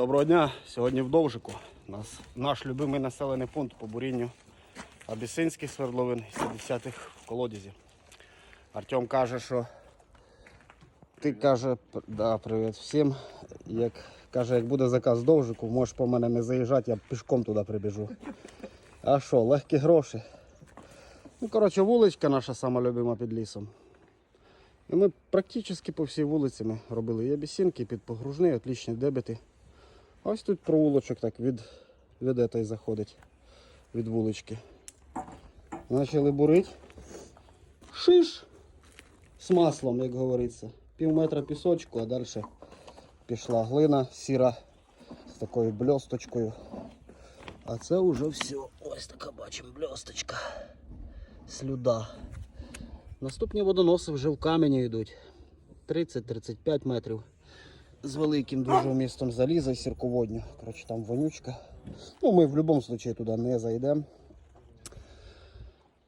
Доброго дня! Сьогодні в Довжику. Нас, наш любимий населений пункт по бурінню Абісинських свердловин 70-х в колодязі. Артем каже, що ти каже, да, привіт всім. Як каже, як буде заказ в Довжику, можеш по мене не заїжджати, я пішком туди прибіжу. А що, легкі гроші. Ну, коротше, вуличка наша сама любима під лісом. І ми практично по всій вулиці ми робили і абісінки, і підпогружні, отлічні дебити. Ось тут провулочок так від, від этой заходить, від вулички. Почали бурити. Шиш з маслом, як говориться. Пів метра пісочку, а далі пішла глина сіра з такою бльосточкою. А це вже все. Ось така бачимо бльосточка. Слюда. Наступні водоноси вже в камені йдуть. 30-35 метрів. З великим дуже вмістом заліза і сірководню. Коротше, там вонючка. Ну, ми в будь-якому випадку туди не зайдемо.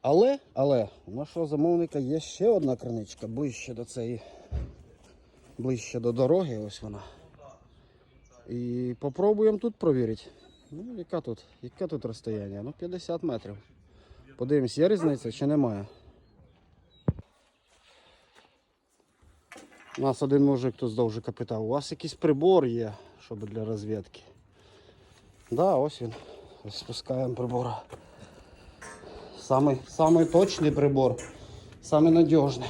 Але, але, у нашого замовника є ще одна криничка ближче до цієї, ближче до дороги, ось вона. І попробуємо тут провірити. Ну, яка тут, яке тут розстояння? Ну, 50 метрів. Подивимось, є різниця чи немає. У нас один мужик тут здовж питав, у вас якийсь прибор є, щоб для розвідки. Да, ось він. Ось спускаємо прибор. Самий, самий точний прибор, самий надіжний.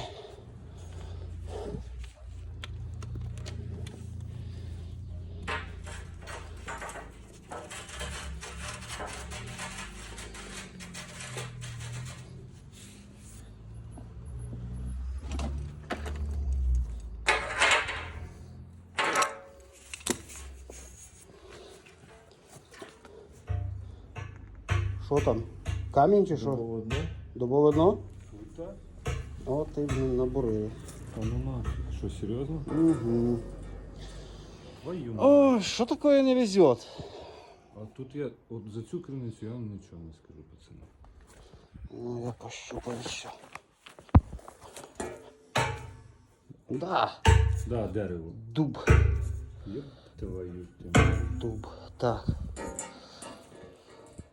Що там? Камінь чи що? Дубове дно? Так. О, ти блін, набурили. Та ну нафіг. Що, серйозно? Угу. Твою мать. О, що таке не везет? А тут я, от за цю криницю я вам нічого не скажу, пацани. Ну, я пощупаю ще. Да, Да, дерево. дуб. Єб твою ти. Дуб. Так.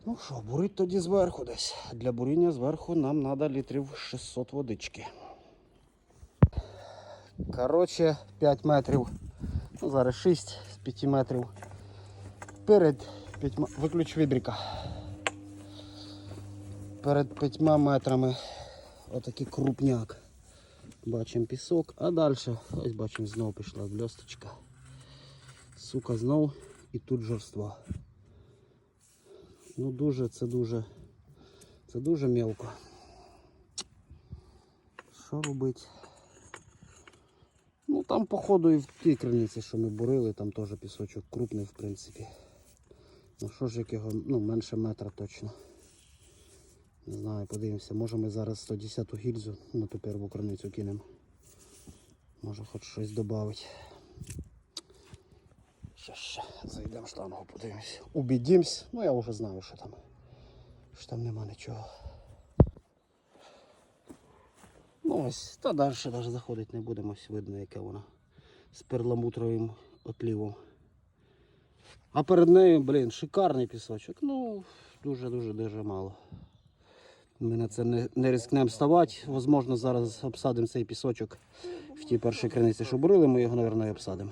Ну що, бурить тоді зверху десь. Для буріння зверху нам треба літрів 600 водички. Коротше, 5 метрів. Ну, зараз 6 з 5 метрів. Перед 5 виключ вибріка. Перед 5 метрами отакий крупняк. Бачимо пісок, а далі ось бачимо знову пішла бльосточка. Сука, знов і тут жорство. Ну дуже, це дуже, це дуже мелко. Що робити? Ну там походу і в тій криниці, що ми бурили, там теж пісочок крупний в принципі. Ну що ж як його, ну менше метра точно. Не знаю, подивимося, може ми зараз 110 гільзу на ту перву криницю кинемо. Може хоч щось додати. Ще ще зайдемо штангу, подивимось. Убедимось. Ну я вже знаю, що там. Що там нема нічого. Ну ось, та далі навіть заходити не будемо, ось видно, яке воно з перламутровим отлівом. А перед нею, блін, шикарний пісочок. Ну, дуже-дуже дуже мало. Ми на це не, не ризикнемо ставати. Возможно, зараз обсадимо цей пісочок в тій першій криниці, що бурили, ми його, мабуть, і обсадимо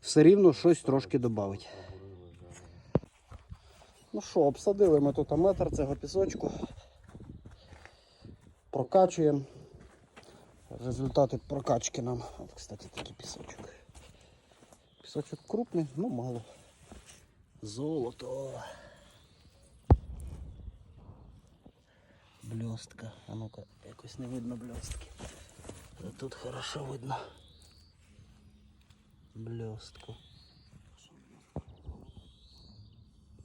все рівно щось трошки додати. Ну що, обсадили ми тут метр цього пісочку. Прокачуємо. Результати прокачки нам. От, кстати, такий пісочок. Пісочок крупний, ну мало. Золото. Блістка. А ну-ка, якось не видно блістки. Тут хорошо видно блістку.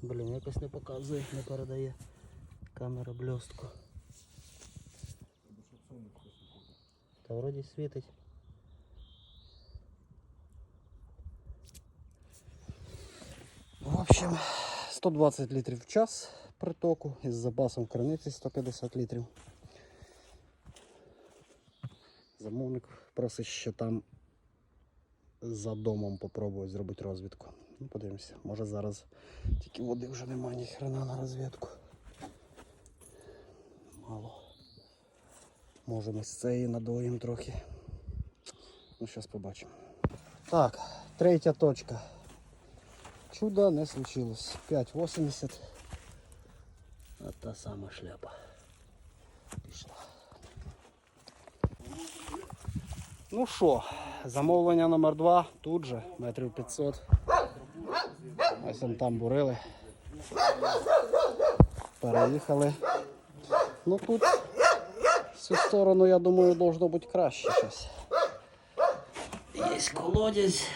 Блін, якось не показує, не передає камера блістку. Та вроді світить. В общем, 120 літрів в час притоку із запасом в криниці 150 літрів. Замовник просить ще там за домом попробую зробити розвідку. Ну, подивимося. Може зараз тільки води вже немає ні хрена на розвідку. Мало. Може ми з цієї надоїм трохи. Ну, зараз побачимо. Так, третя точка. Чуда не случилось. 5,80. А та сама шляпа. Пішла. Ну що, замовлення номер два тут же, метрів 500. Ось там бурили. Переїхали. Ну тут з цю сторону, я думаю, должно бути краще щось. Є колодязь.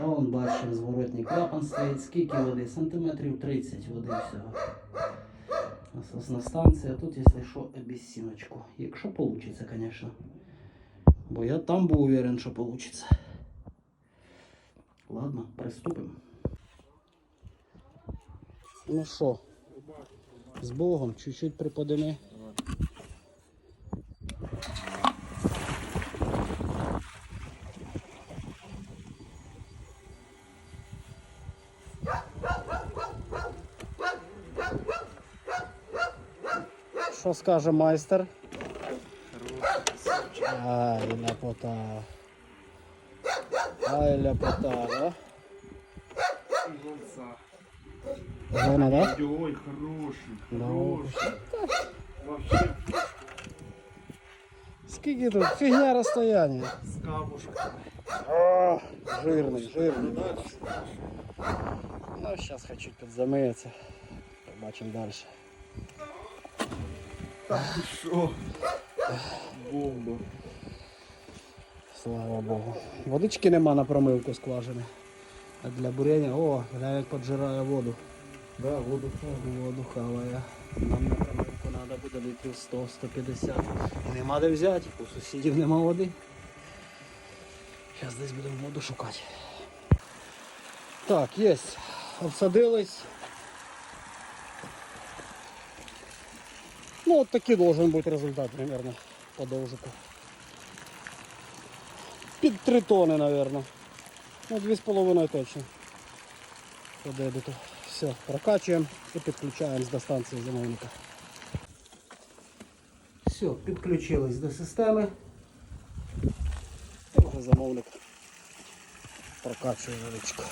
Вон бачимо, зворотній клапан стоїть. Скільки води? Сантиметрів 30 води всього. Насосна станція. Тут, якщо що, обіціночку. Якщо вийде, звісно. Бо я там був уверен, що вийде. Ладно, приступимо. Ну що, з Богом, чуть-чуть приподими. Що скаже майстер? Ай, ляпота. Ай, ляпота, да? Зона, да? Ой, хороший, Да. хороший. Вообще Скільки тут? Фігня розстояння. с камушками. О, жирний, жирний. Ну, зараз хочу підзамиється. Побачимо далі. Шо? Бомба. Слава Богу. Водички нема на промивку скважини. А для бурення, о, глянь, як поджирає воду. Да, воду Воду хаває. Нам на промивку треба буде літрів 100-150. І нема де взяти, у сусідів нема води. Зараз десь будемо воду шукати. Так, є. Обсадились. Ну, от такий должен бути результат, примерно, по довжику. Під 3 тони, мабуть. Ну, 2,5 точно. По. Все, прокачуємо і підключаємо до станції замовника. Все, підключились до системи. І замовник прокачує водичку.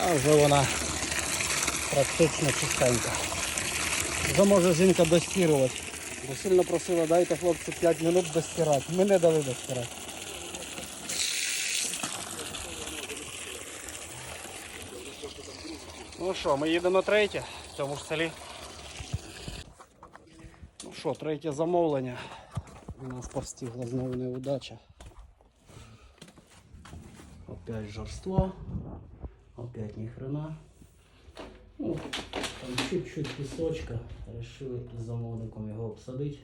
А вже вона практично чистенька. Вже може жінка достірувати. Бо сильно просила, дайте хлопці 5 минут достирати. Ми не дали достирати. Ну що, ми їдемо на третє в цьому ж селі. Ну що, третє замовлення. У нас постигла знову неудача. Опять жорство. Опять ни хрена. Ну, чуть-чуть пісочка. Решили з замовником його обсадити.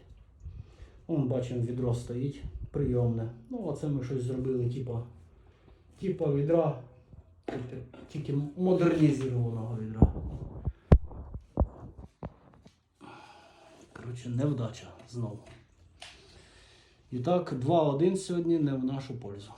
Вон бачимо відро стоїть прийомне. Ну оце ми щось зробили, типа, типа відра. Тільки модернізованого відра. Коротше, невдача знову. І так, 2-1 сьогодні не в нашу пользу.